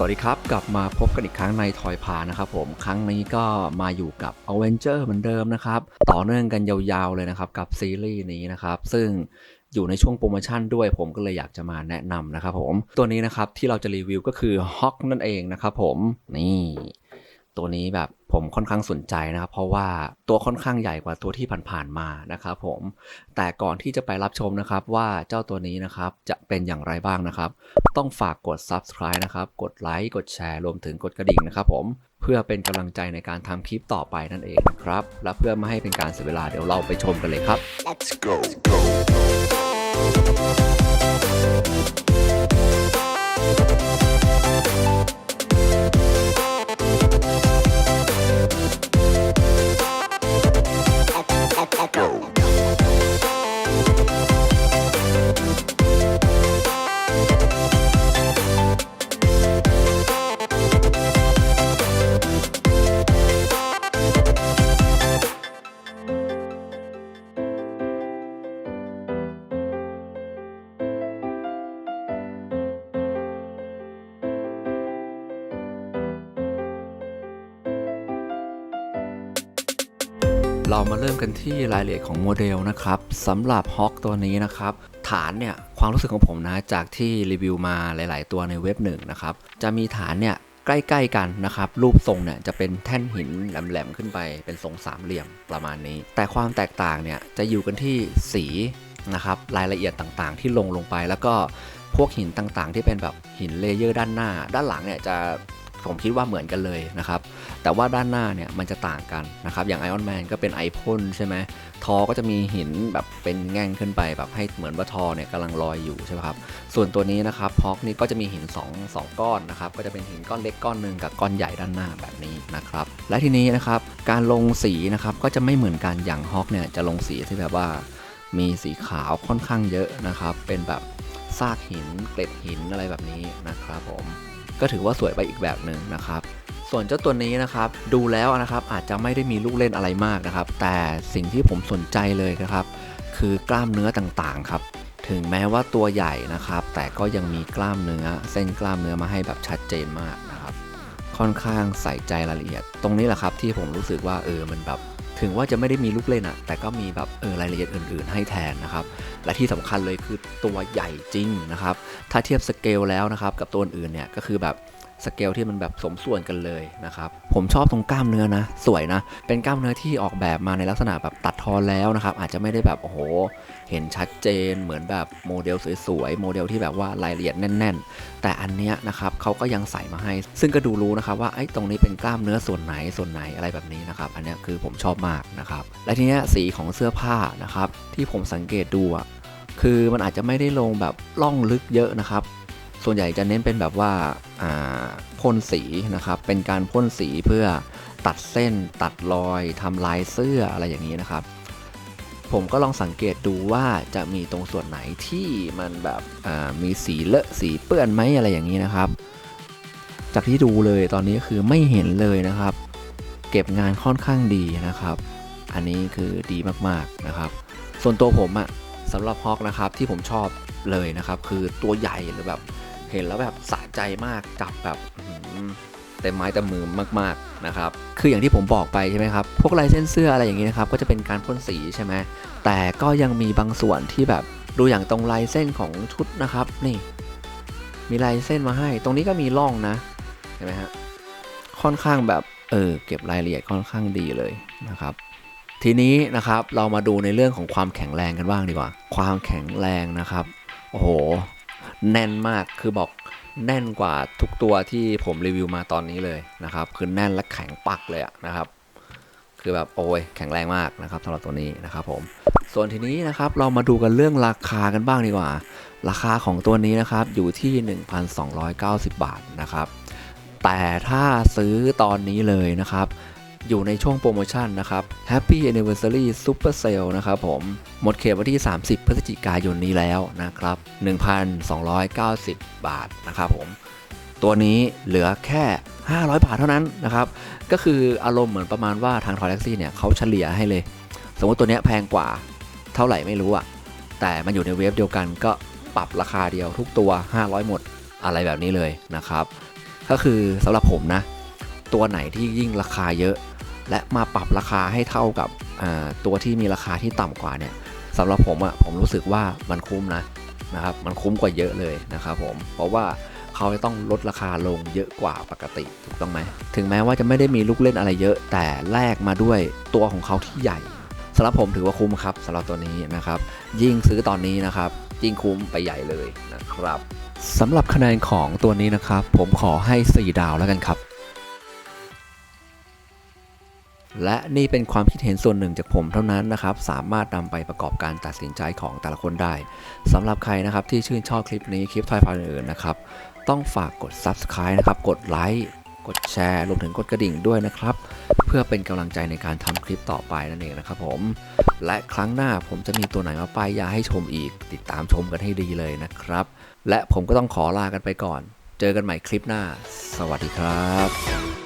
สวัสดีครับ กลับมาพบกันอีกครั้งในทอยพานะครับผมครั้งนี้ก็มาอยู่กับ a v e n g e r เหมือนเดิมนะครับ ต่อเนื่องกันยาวๆเลยนะครับ กับซีรีส์นี้นะครับ ซึ่งอยู่ในช่วงโปรโมชั่นด้วยผมก็เลยอยากจะมาแนะนำนะครับผม ตัวนี้นะครับที่เราจะรีวิวก็คือฮอกนั่นเองนะครับผม นี่ ตัวนี้แบบ ผมค่อนข้างสนใจนะครับ เพราะว่าตัวค่อนข้างใหญ่กว่าตัวที่ผ่านๆมานะครับผมแต่ก่อนที่จะไปรับชมนะครับว่าเจ้าตัวนี้นะครับจะเป็นอย่างไรบ้างนะครับ ต้องฝากกด subscribe นะครับ กดไลค์กดแชร์รวมถึงกดกระดิ่งนะครับผมเพื่อเป็นกำลังใจในการทำคลิปต่อไปนั่นเองนะครับ และเพื่อไม่ให้เป็นการเสียเวลาเดี๋ยวเราไปชมกันเลยครับ Let's go. go. Let's เรามาเริ่มกันที่รายละเอียดของโมเดลนะครับสำหรับฮอ k ตัวนี้นะครับ ฐานเนี่ย ความรู้สึกของผมนะ จากที่รีวิวมาหลาย ๆ ตัวในเว็บหนึ่งนะครับ จะมีฐานเนี่ย ใกล้ ๆ กันนะครับ รูปทรงเนี่ย จะเป็นแท่นหินแหลม ๆ ขึ้นไปเป็นทรงสามเหลี่ยมประมาณนี้ แต่ความแตกต่างเนี่ย จะอยู่กันที่สีนะครับ รายละเอียดต่าง ๆ ที่ลงลงไปแล้วก็พวกหินต่างๆ ที่เป็นแบบหินเลเยอร์ด้านหน้า ด้านหลังเนี่ยจะ ผมคิดว่าเหมือนกันเลยนะครับ แต่ว่าด้านหน้าเนี่ยมันจะต่างกันนะครับ อย่าง Iron Man ก็เป็นไอพ่นใช่ไหมทอก็จะมีหินแบบเป็นแง่งขึ้นไปแบบให้เหมือนว่าทอเนี่ยกำลังลอยอยู่ใช่ไหมครับ ส่วนตัวนี้นะครับฮอกนี่ก็จะมีหิน2 2ก้อนนะครับ ก็จะเป็นหินก้อนเล็กก้อนหนึ่งกับก้อนใหญ่ด้านหน้าแบบนี้นะครับ และทีนี้นะครับการลงสีนะครับก็จะไม่เหมือนกันอย่างฮอกเนี่ยจะลงสีที่แบบว่ามีสีขาวค่อนข้างเยอะนะครับ เป็นแบบซากหินเกล็ดหินอะไรแบบนี้นะครับผม ก็ถือว่าสวยไปอีกแบบหนึ่งนะครับ ส่วนเจ้าตัวนี้นะครับดูแล้วนะครับอาจจะไม่ได้มีลูกเล่นอะไรมากนะครับ แต่สิ่งที่ผมสนใจเลยนะครับ คือกล้ามเนื้อต่างๆครับถึงแม้ว่าตัวใหญ่นะครับ แต่ก็ยังมีกล้ามเนื้อ เส้นกล้ามเนื้อมาให้แบบชัดเจนมากนะครับ ค่อนข้างใส่ใจรายละเอียด ตรงนี้แหละครับที่ผมรู้สึกว่าเออมันแบบ ถึงว่าจะไม่ได้มีลูกเล่นอะแต่ก็มีแบบเออรายละเอียดอื่น ๆ ให้แทนนะครับ และที่สำคัญเลยคือตัวใหญ่จริงนะครับ ถ้าเทียบสเกลแล้วนะครับกับตัวอื่นเนี่ยก็คือแบบ สเกลที่มันแบบสมส่วนกันเลยนะครับผมชอบตรงกล้ามเนื้อนะ สวยนะ เป็นกล้ามเนื้อที่ออกแบบมาในลักษณะแบบตัดทอนแล้วนะครับ อาจจะไม่ได้แบบโอ้โห เห็นชัดเจนเหมือนแบบโมเดลสวยๆ โมเดลที่แบบว่ารายละเอียดแน่น ๆ แต่อันเนี้ยนะครับเขาก็ยังใส่มาให้ ซึ่งก็ดูรู้นะครับว่าไอ้ตรงนี้เป็นกล้ามเนื้อส่วนไหนส่วนไหนอะไรแบบนี้นะครับอันเนี้ยคือผมชอบมากนะครับและทีเนี้ยสีของเสื้อผ้านะครับที่ผมสังเกตดูอะคือมันอาจจะไม่ได้ลงแบบล่องลึกเยอะนะครับ ส่วนใหญ่จะเน้นเป็นแบบว่าพ่นสีนะครับ เป็นการพ่นสีเพื่อตัดเส้นตัดรอยทำลายเสื้ออะไรอย่างนี้นะครับ ผมก็ลองสังเกตดูว่าจะมีตรงส่วนไหนที่มันแบบมีสีเลอะสีเปื้อนไหมอะไรอย่างนี้นะครับ จากที่ดูเลยตอนนี้คือไม่เห็นเลยนะครับ เก็บงานค่อนข้างดีนะครับ อันนี้คือดีมากๆนะครับ ส่วนตัวผมอะสำหรับฮอกนะครับที่ผมชอบเลยนะครับ คือตัวใหญ่หรือแบบ เห็นแล้วแบบสะใจมากจับแบบเต็มไม้เต็มมือมากๆนะครับคืออย่างที่ผมบอกไปใช่ไหมครับพวกลายเส้นเสื้ออะไรอย่างนี้นะครับก็จะเป็นการพ่นสีใช่ไหมแต่ก็ยังมีบางส่วนที่แบบดูอย่างตรงลายเส้นของชุดนะครับ นี่ มีลายเส้นมาให้ ตรงนี้ก็มีร่องนะเห็นไหมฮะค่อนข้างแบบเออเก็บรายละเอียดค่อนข้างดีเลยนะครับ ทีนี้นะครับเรามาดูในเรื่องของความแข็งแรงกันบ้างดีกว่า ความแข็งแรงนะครับโอ้โห แน่นมากคือบอกแน่นกว่าทุกตัวที่ผมรีวิวมาตอนนี้เลยนะครับ คือแน่นและแข็งปักเลยนะครับ คือแบบโอ้ยแข็งแรงมากนะครับสำหรับตัวนี้นะครับผมส่วนทีนี้นะครับเรามาดูกันเรื่องราคากันบ้างดีกว่า ราคาของตัวนี้นะครับอยู่ที่ 1,290 บาทนะครับ แต่ถ้าซื้อตอนนี้เลยนะครับ อยู่ในช่วงโปรโมชั่นนะครับ Happy Anniversary Super Sale นะครับผม หมดเขตวันที่ 30 พฤศจิกายนนี้แล้วนะครับ 1,290 บาทนะครับผม ตัวนี้เหลือแค่ 500 บาทเท่านั้นนะครับ ก็คืออารมณ์เหมือนประมาณว่าทางทอยแท็กซี่เนี่ยเขาเฉลี่ยให้เลย สมมติตัวนี้แพงกว่าเท่าไหร่ไม่รู้อะแต่มันอยู่ในเวฟเดียวกันก็ปรับราคาเดียวทุกตัว 500 หมดอะไรแบบนี้เลยนะครับ ก็คือสำหรับผมนะ ตัวไหนที่ยิ่งราคาเยอะ และมาปรับราคาให้เท่ากับตัวที่มีราคาที่ต่ำกว่าเนี่ยสำหรับผมอะ่ะผมรู้สึกว่ามันคุ้มนะนะครับมันคุ้มกว่าเยอะเลยนะครับผมเพราะว่าเขาจะต้องลดราคาลงเยอะกว่าปกติถูกต้องไหมถึงแม้ว่าจะไม่ได้มีลูกเล่นอะไรเยอะ แต่แลกมาด้วยตัวของเขาที่ใหญ่สำหรับผมถือว่าคุ้มครับสำหรับตัวนี้นะครับยิ่งซื้อตอนนี้นะครับยิ่งคุ้มไปใหญ่เลยนะครับสำหรับคะแนนของตัวนี้นะครับ ผมขอให้ 4 ดาวแล้วกันครับ และนี่เป็นความคิดเห็นส่วนหนึ่งจากผมเท่านั้นนะครับ สามารถนำไปประกอบการตัดสินใจของแต่ละคนได้สำหรับใครนะครับที่ชื่นชอบคลิปนี้คลิปทอยพาอื่นนะครับ ต้องฝากกด Subscribe นะครับ กดไลค์กดแชร์รวมถึงกดกระดิ่งด้วยนะครับ เพื่อเป็นกำลังใจในการทำคลิปต่อไปนั่นเองนะครับผมและครั้งหน้าผมจะมีตัวไหนมาป้ายยาให้ชมอีก ติดตามชมกันให้ดีเลยนะครับ และผมก็ต้องขอลากันไปก่อน เจอกันใหม่คลิปหน้า สวัสดีครับ